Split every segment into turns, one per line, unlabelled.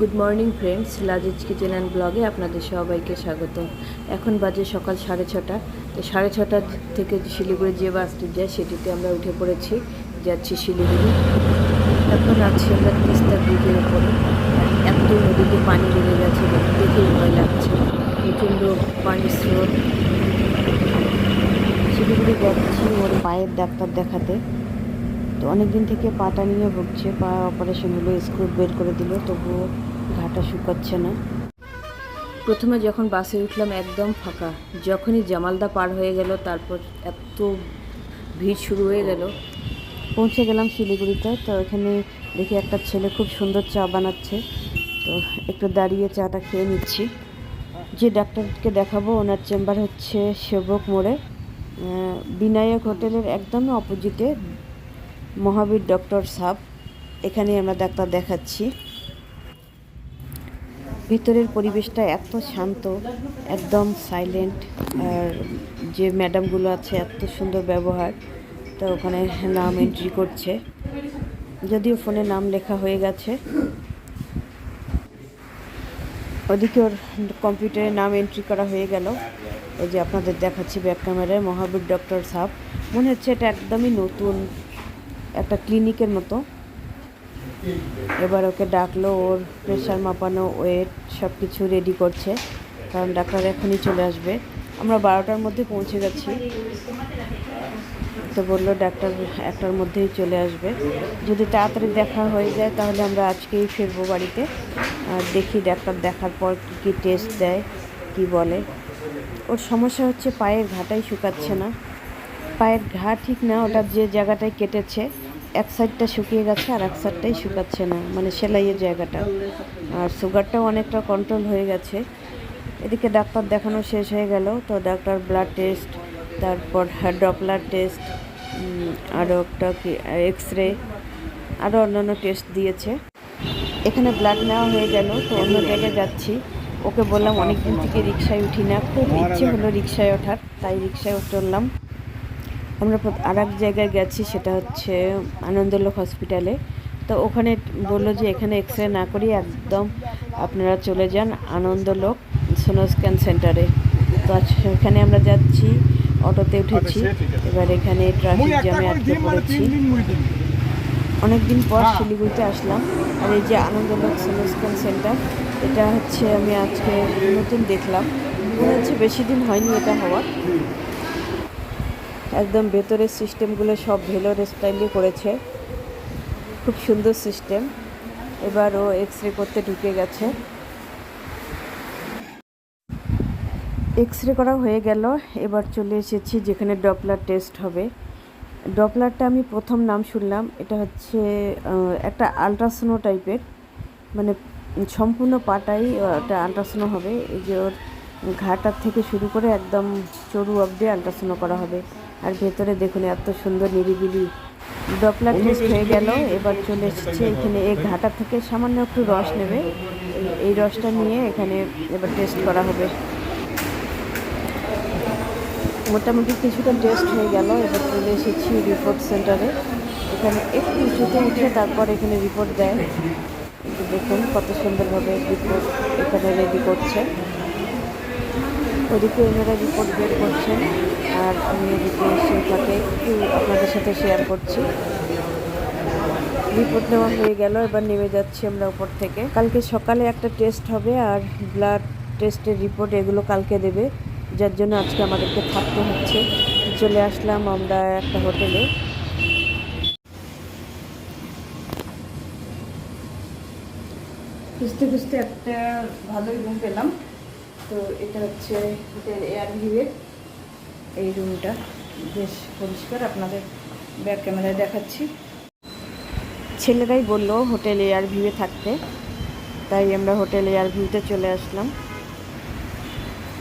Good morning friends Lazeez kitchen and ব্লগে আপনাদের সবাইকে স্বাগত। এখন বাজে সকাল সাড়ে ছটা। তো সাড়ে ছটা থেকে শিলিগুড়ি যে বাসটি যায়, সেটিতে আমরা উঠে পড়েছি। যাচ্ছি শিলিগুড়ি। এখন আছি আমরা তিস্তা ব্রিজের আর এত নদীতে পানি বেড়ে গেছে দেখেই ভয় লাগছে। প্রচণ্ড পানির স্রোত। শিলিগুড়ি যাচ্ছি ওর পায়ের ডাক্তার দেখাতে। তো অনেক দিন থেকে পাটা নিয়ে ভুগছে, পা অপারেশন হলো স্ক্রু বের করে দিল, তবুও ঘাটা শুকাচ্ছে না। প্রথমে যখন বাসে উঠলাম একদম ফাঁকা, যখনই জামালদা পার হয়ে গেল, তারপর এত ভিড় শুরু হয়ে গেল। পৌঁছে গেলাম শিলিগুড়িতে, তো এখানে দেখি একটা ছেলে খুব সুন্দর চা বানাচ্ছে। তো একটু দাঁড়িয়ে চাটা খেয়ে নিচ্ছি। যে ডাক্তারকে দেখাবো, ওনার চেম্বার হচ্ছে সেবক মোড়ে। বিনায়ক হোটেলের একদম অপোজিটে মহাবীর ডক্টর সাব এখানে আমরা ডাক্তার দেখাচ্ছি। ভিতরের পরিবেশটা এত শান্ত, একদম সাইলেন্ট আর যে ম্যাডামগুলো আছে, এত সুন্দর ব্যবহার, তো ওখানে নাম এন্ট্রি করছে। যদিও ফোনে নাম লেখা হয়ে গেছে। ওদিকে ওর কম্পিউটারে নাম এন্ট্রি করা হয়ে গেল। এই যে আপনাদের দেখাচ্ছি ব্যাক ক্যামেরায় মহাবীর ডক্টর সাব। মনে হচ্ছে এটা একদমই নতুন একটা ক্লিনিকের মতো। এবার ওকে ডাকলো, ওর প্রেশার মাপানো, ওয়েট সব কিছু রেডি করছে। কারণ ডাক্তার এখনই চলে আসবে। আমরা বারোটার মধ্যে পৌঁছে গেছি তো বলল, ডাক্তার একটার মধ্যেই চলে আসবে। যদি তাড়াতাড়ি দেখা হয়ে যায়, তাহলে আমরা আজকেই ফিরবো বাড়িতে। আর দেখি ডাক্তার দেখার পর কী কী টেস্ট দেয়, কি বলে। ওর সমস্যা হচ্ছে পায়ের ঘাটাই শুকাচ্ছে না। পায়ের ঘা ঠিক না, ওটা যে জায়গাটায় কেটেছে এক সাইডটা শুকিয়ে গেছে আর এক সাইডটাই শুকাচ্ছে না মানে সেলাইয়ের জায়গাটা। আর সুগারটাও অনেকটা কন্ট্রোল হয়ে গেছে। এদিকে ডাক্তার দেখানো শেষ হয়ে গেল, তো ডাক্তার ব্লাড টেস্ট তারপর ডপলার টেস্ট আরও একটা কি এক্স রে আরও অন্যান্য টেস্ট দিয়েছে। এখানে ব্লাড নেওয়া হয়ে গেল, তো অন্য জায়গায় যাচ্ছি। ওকে বললাম অনেক দিন থেকে রিক্সায় উঠি না। খুব ইচ্ছে হলো রিক্সায় ওঠার, তাই রিক্সায় চললাম আমরা আর এক জায়গায় গেছি সেটা হচ্ছে আনন্দলোক হসপিটালে। তো ওখানে বলল যে এখানে এক্স রে না করি একদম আপনারা চলে যান আনন্দলোক সোনো স্ক্যান সেন্টারে। তো সেখানে আমরা যাচ্ছি অটোতে উঠেছি। এবার এখানে ট্রাফিক জ্যামে আটকে পড়েছি। অনেক দিন। পর শিলিগুড়িতে আসলাম। আর এই যে আনন্দলোক সোনো স্ক্যান সেন্টার এটা হচ্ছে আমি আজকে নতুন দেখলাম। মনে হচ্ছে বেশি দিন হয়নি এটা হওয়ার। একদম ভেতরের সিস্টেমগুলো সব ভেলোর স্টাইলে করেছে। খুব সুন্দর সিস্টেম। এবার ও এক্স রে করতে ঢুকে গেছে। এক্স রে করা হয়ে গেল। এবার চলে এসেছি যেখানে ডপলার টেস্ট হবে। ডপলারটা আমি প্রথম নাম শুনলাম। এটা হচ্ছে একটা আলট্রাসোনো টাইপের মানে সম্পূর্ণ পাটাই একটা আলট্রাসোনো হবে। এই যে ওর ঘাটার থেকে শুরু করে একদম চরু অবধি আলট্রাসোনো করা হবে। আর ভেতরে দেখুন এত সুন্দর নিরিবিলি। ডপলা টেস্ট হয়ে গেল এবার চলে এসেছে এখানে এই ঘাটা থেকে সামান্য একটু রস নেবে। এই- রসটা নিয়ে এখানে এবার টেস্ট করা হবে। মোটামুটি কিছুটা টেস্ট হয়ে গেল এবার চলে এসেছি রিপোর্ট সেন্টারে এখানে একটু উঁচুতে উঠে তারপর এখানে রিপোর্ট দেয়। দেখুন কত সুন্দরভাবে রিপোর্ট এখানে রেডি করছে। ওদিকে এনারা রিপোর্ট বের করছেন আর আমি এদিকে সেই ফাঁকে একটু আপনাদের সাথে শেয়ার করছি। রিপোর্ট নেওয়া হয়ে গেল, এবার নেমে যাচ্ছি আমরা উপর থেকে। কালকে সকালে একটা টেস্ট হবে আর ব্লাড টেস্টের রিপোর্ট এগুলো কালকে দেবে, যার জন্য আজকে আমাদেরকে থাকতে হচ্ছে। চলে আসলাম আমরা একটা হোটেলে। খুঁজতে খুঁজতে একটা ভালোই রুম পেলাম। তো এটা হচ্ছে হোটেল এয়ার ভিউয়ের এই রুমটা বেশ পরিষ্কার। আপনাদের ব্যাক ক্যামেরায় দেখাচ্ছি। ছেলেরাই বলল হোটেল এয়ার ভিউয়ে থাকতে। তাই আমরা হোটেল এয়ার ভিউতে চলে আসলাম।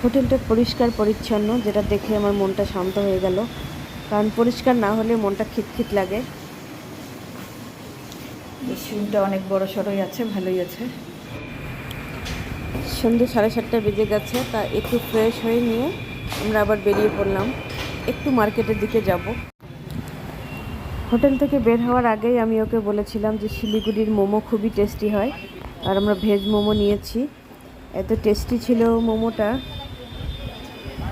হোটেলটা পরিষ্কার, পরিচ্ছন্ন, যেটা দেখে আমার মনটা শান্ত হয়ে গেল। কারণ পরিষ্কার না হলে মনটা খিটখিট লাগে। রুমটা অনেক বড় সড়ই আছে, ভালোই আছে। সন্ধ্যে সাড়ে সাতটা বেজে গেছে, তা একটু ফ্রেশ হয়ে নিয়ে আমরা আবার বেরিয়ে পড়লাম। একটু মার্কেটের দিকে যাব। হোটেল থেকে বের হওয়ার আগেই আমি ওকে বলেছিলাম যে শিলিগুড়ির মোমো খুবই টেস্টি হয়, আর আমরা ভেজ মোমো নিয়েছি। এত টেস্টি ছিল মোমোটা।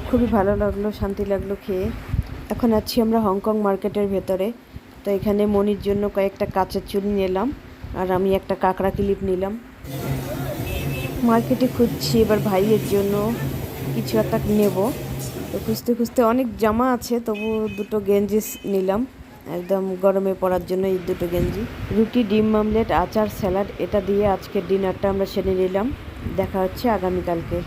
খুবই ভালো লাগল, শান্তি লাগল খেয়ে। এখন আছি আমরা হংকং মার্কেটের ভেতরে, তো এখানে মনির জন্য কয়েকটা কাঁচের চুড়ি নিলাম, আর আমি একটা কাঁকড়া ক্লিপ নিলাম। মার্কেটে খুঁজছি, এবার ভাইয়ের জন্য কিছু একটা নেব। তো খুঁজতে খুঁজতে অনেক জামা আছে, তবু দুটো গেঞ্জি নিলাম। একদম গরমে পড়ার জন্য এই দুটো গেঞ্জি। রুটি, ডিম মামলেট আচার, স্যালাড, এটা দিয়ে আজকের ডিনারটা আমরা সেরে নিলাম। দেখা হচ্ছে আগামীকালকে।